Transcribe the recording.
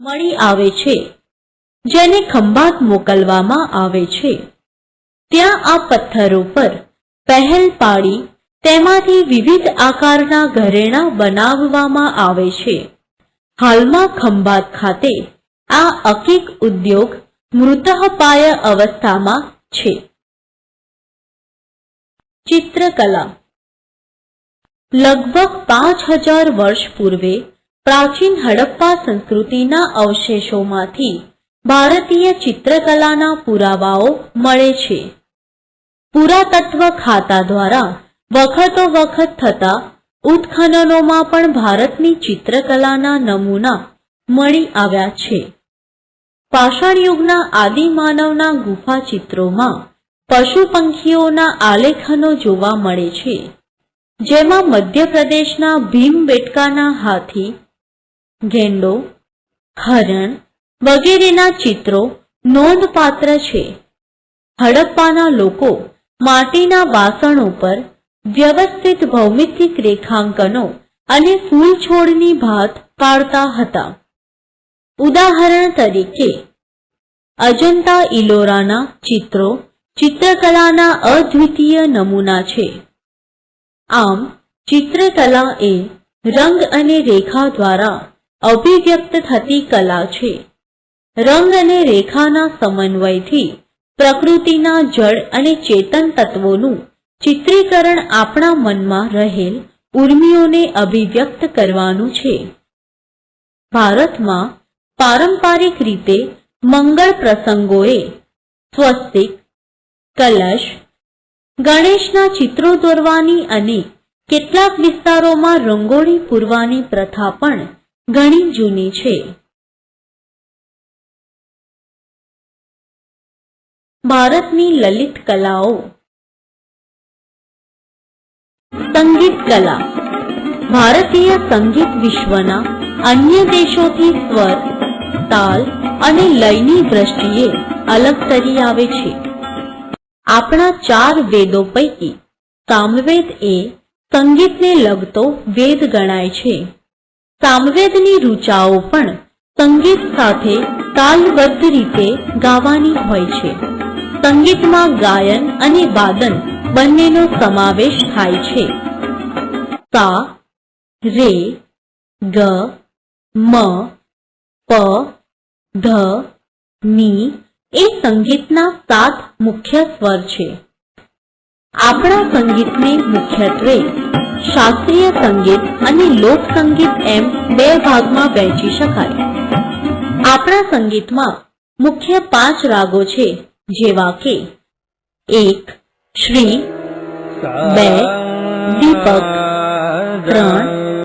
મળી આવે છે, જેને ખંભાત મોકલવામાં આવે છે. ત્યાં આ પથ્થરો પર પહેલ પાડી તેમાંથી વિવિધ આકારના ઘરેણાં બનાવવામાં આવે છે. હાલમાં ખંભાત ખાતે આ અકીક ઉદ્યોગ મૃતપાય અવસ્થામાં છે. ચિત્રકલા. લગભગ પાંચ હજાર વર્ષ પૂર્વે પ્રાચીન હડપ્પા સંસ્કૃતિના અવશેષોમાંથી ભારતીય ચિત્રકલાના પુરાવાઓ મળે છે. પુરાતત્વ ખાતા દ્વારા વખતો વખત થતા ઉત્ખનનોમાં પણ ભારતની ચિત્રકલાના નમૂના મળી આવ્યા છે. પાષાણ યુગના આદિમાનવના ગુફા ચિત્રોમાં પશુ પંખીઓના આલેખનો જોવા મળે છે. જેમાં મધ્યપ્રદેશના ભીમબેટકાના હાથી ગેંડો હરણ વગેરેના ચિત્રો નોંધપાત્ર છે. હડપ્પાના લોકો માટીના વાસણો ઉપર વ્યવસ્થિત ભૌમિતિક રેખાંકનો અને ફૂલ છોડની ભાત પાડતા હતા. ઉદાહરણ તરીકે, અજંતા ઇલોરાના ચિત્રો ચિત્રકલાના અદ્વિતીય નમૂના છે. આમ, ચિત્રકલા એ રંગ અને રેખા દ્વારા અભિવ્યક્ત થતી કલા છે. રંગ અને રેખાના સમન્વયથી પ્રકૃતિના જળ અને ચેતન તત્વોનું ચિત્રીકરણ આપણા મનમાં રહેલ ઉર્મિઓને અભિવ્યક્ત કરવાનું છે. ભારતમાં પારંપારિક રીતે મંગળ પ્રસંગોએ સ્વસ્તિક, કલશ, ગણેશના ચિત્રો દોરવાની અને કેટલાક વિસ્તારોમાં રંગોળી પૂરવાની પ્રથા પણ ઘણી જૂની છે. ભારતની લલિત કલાઓ. સંગીત કલા. ભારતીય સંગીત વિશ્વના અન્ય દેશોથી સ્વર, તાલ અને લયની દ્રષ્ટિએ અલગ તરી આવે છે. આપણા ચાર વેદો પૈકી સામવેદ એ સંગીતને લગતો વેદ ગણાય છે. સામવેદની રૂચાઓ પણ સંગીત સાથે તાલબદ્ધ રીતે ગાવાની હોય છે. સંગીતમાં ગાયન અને વાદન બંનેનો સમાવેશ થાય છે. સા રે, ગ, મ, પ, ધ ની એ સંગીતના સાત મુખ્ય સ્વર છે. આપણા સંગીતને મુખ્યત્વે શાસ્ત્રીય સંગીત અને લોક સંગીત એમ બે ભાગમાં વહેંચી શકાય. આપણા સંગીતમાં મુખ્ય પાંચ રાગો છે, જેવા કે એક, શ્રી, બે, દીપક, ત્રણ